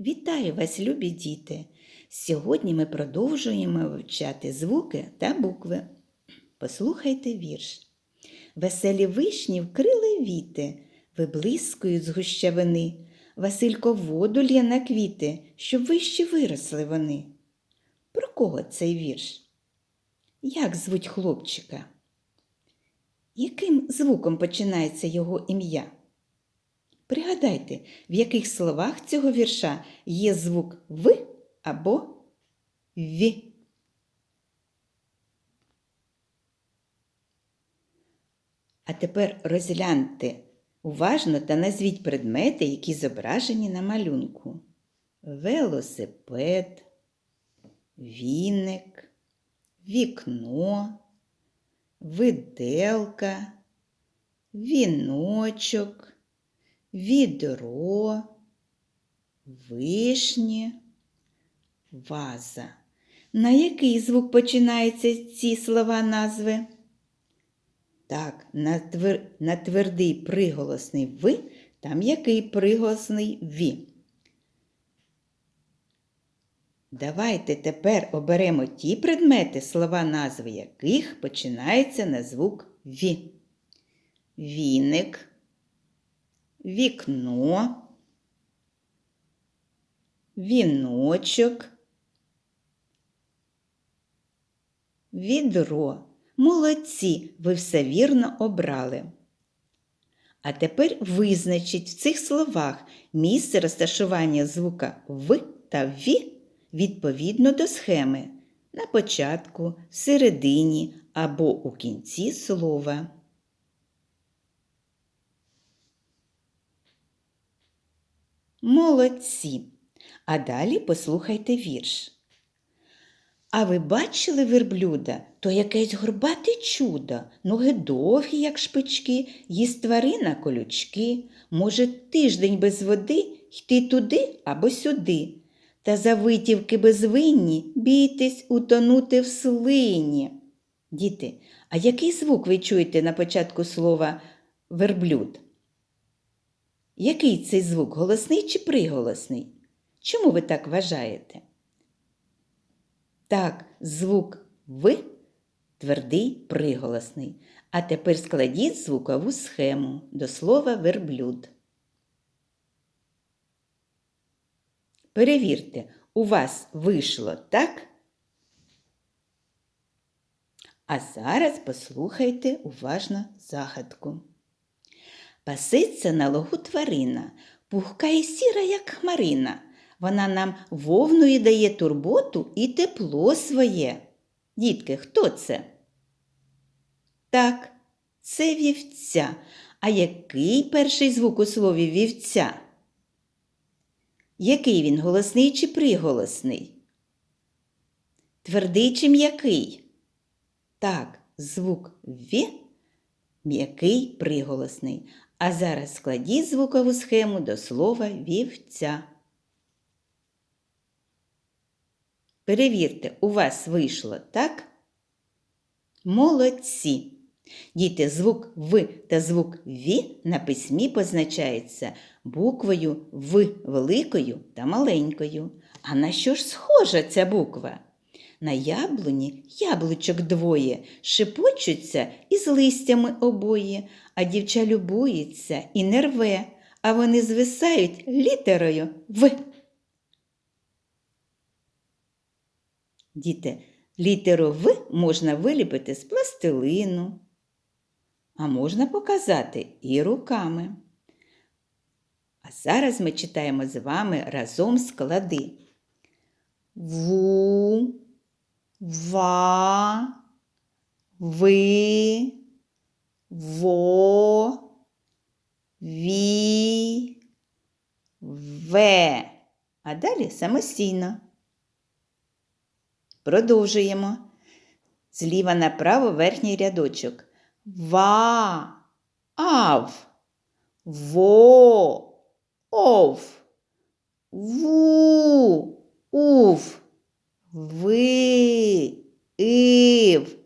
Вітаю вас, любі діти! Сьогодні ми продовжуємо вивчати звуки та букви. Послухайте вірш. Веселі вишні вкрили віти, виблискують з гущавини. Василько воду лє на квіти, щоб вище виросли вони. Про кого цей вірш? Як звуть хлопчика? Яким звуком починається його ім'я? Пригадайте, в яких словах цього вірша є звук В або В. А тепер розгляньте уважно та назвіть предмети, які зображені на малюнку. Велосипед, віник, вікно, виделка, віночок відро, вишні, ваза. На який звук починаються ці слова назви? Так, на, твер... на твердий приголосний ви, там який приголосний ві. Давайте тепер оберемо ті предмети, слова назви яких починаються на звук ві. Віник вікно, віночок, відро. Молодці, ви все вірно обрали. А тепер визначіть в цих словах місце розташування звука В та Ві відповідно до схеми на початку, середині або у кінці слова. Молодці. А далі послухайте вірш. А ви бачили верблюда, то якесь горбате чудо, ноги довгі, як шпички, їсть тварина колючки. Може, тиждень без води йти туди або сюди. Та за витівки безвинні бійтесь утонути в слині. Діти, а який звук ви чуєте на початку слова верблюд? Який цей звук голосний чи приголосний? Чому ви так вважаєте? Так, звук В твердий приголосний. А тепер складіть звукову схему до слова верблюд. Перевірте, у вас вийшло так? А зараз послухайте уважно загадку. Паситься на логу тварина, пухка і сіра, як хмарина. Вона нам вовною дає турботу і тепло своє. Дітки, хто це? Так, це вівця. А який перший звук у слові вівця? Який він голосний чи приголосний? Твердий чи м'який? Так, звук В м'який приголосний. А зараз складіть звукову схему до слова вівця. Перевірте, у вас вийшло так? Молодці! Діти, звук В та звук Ві на письмі позначається буквою В великою та маленькою. А на що ж схожа ця буква? На яблуні яблучок двоє, шепочуться із листями обоє, а дівча любується і не рве, а вони звисають літерою В. Діти, літеру В можна виліпити з пластилину, а можна показати і руками. А зараз ми читаємо з вами разом склади. Ву, ва, ви, во, ві, ве. А далі самостійно. Продовжуємо. Зліва направо верхній рядочок. Ва, ав, во, ов, ву, ув, ви, ив,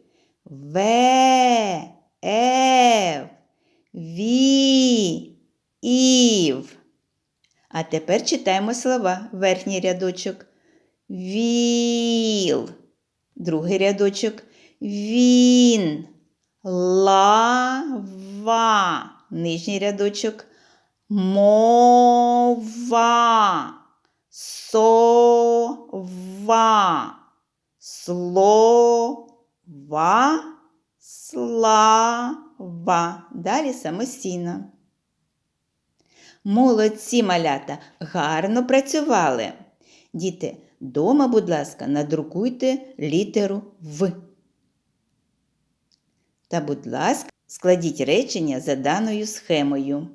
ве, ев, ві, ів. А тепер читаємо слова. Верхній рядочок. Віл. Другий рядочок. Він. Лава. Нижній рядочок. Мова. Сова. Слова. Слава. Далі самостійно. Молодці малята, гарно працювали. Діти, дома, будь ласка, надрукуйте літеру В. Та, будь ласка, складіть речення за даною схемою.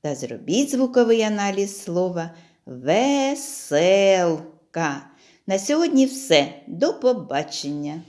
Та зробіть звуковий аналіз слова веселка. На сьогодні все. До побачення!